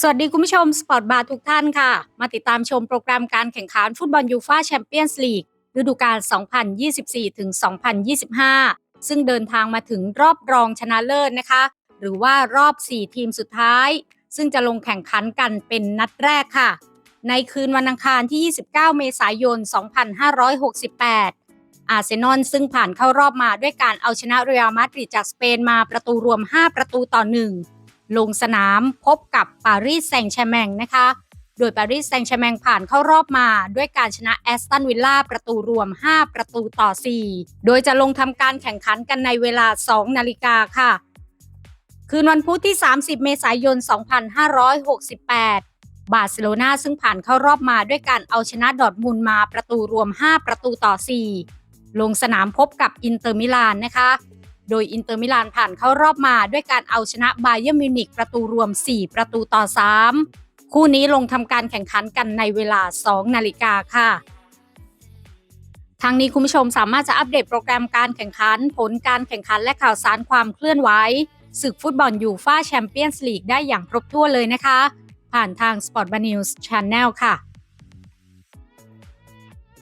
สวัสดีคุณผู้ชมสปอร์ตบาร์ทุกท่านค่ะ มาติดตามชมโปรแกรมการแข่งขันฟุตบอลยูฟาแชมเปี้ยนส์ลีกฤดูกาล 2024 ถึง 2025 ซึ่งเดินทางมาถึงรอบรองชนะเลิศนะคะ หรือว่ารอบ 4 ทีมสุดท้าย ซึ่งจะลงแข่งขันกันเป็นนัดแรกค่ะ ในคืนวันอังคารที่ 29 เมษายน 2568 อาร์เซนอลซึ่งผ่านเข้ารอบมาด้วยการเอาชนะเรอัลมาดริดจากสเปนมาประตูรวม 5 ประตูต่อ 1 ลงสนามพบกับปารีสแซงต์แชร์แมงนะคะ โดยปารีสแซงต์แชร์แมงผ่านเข้ารอบมาด้วยการชนะแอสตันวิลล่าประตูรวม 5 ประตูต่อ 4 โดยจะลงทำการแข่งขันกันในเวลา 2 นาฬิกาค่ะ คืนวันพุธที่ 30 เมษายน 2568บาร์เซโลนาซึ่งผ่านเข้ารอบมาด้วยการเอาชนะดอทมุนด์มาประตูรวม 5 ประตูต่อ 4 ลงสนามพบกับอินเตอร์มิลานนะคะ โดยอินเตอร์มิลานผ่านเข้ารอบมาด้วยการเอาชนะบาเยอร์มิวนิกประตูรวม 4 ประตูต่อ 3 คู่นี้ลงทำการแข่งขันกันในเวลา 2 นาฬิกาค่ะทางนี้คุณผู้ชมสามารถจะอัปเดตโปรแกรมการแข่งขัน ผลการแข่งขันและข่าวสารความเคลื่อนไหวศึกฟุตบอลยูฟ่าแชมเปี้ยนส์ลีกได้อย่างครบถ้วนเลยนะคะ ผ่านทาง Sport b a News Channel ค่ะ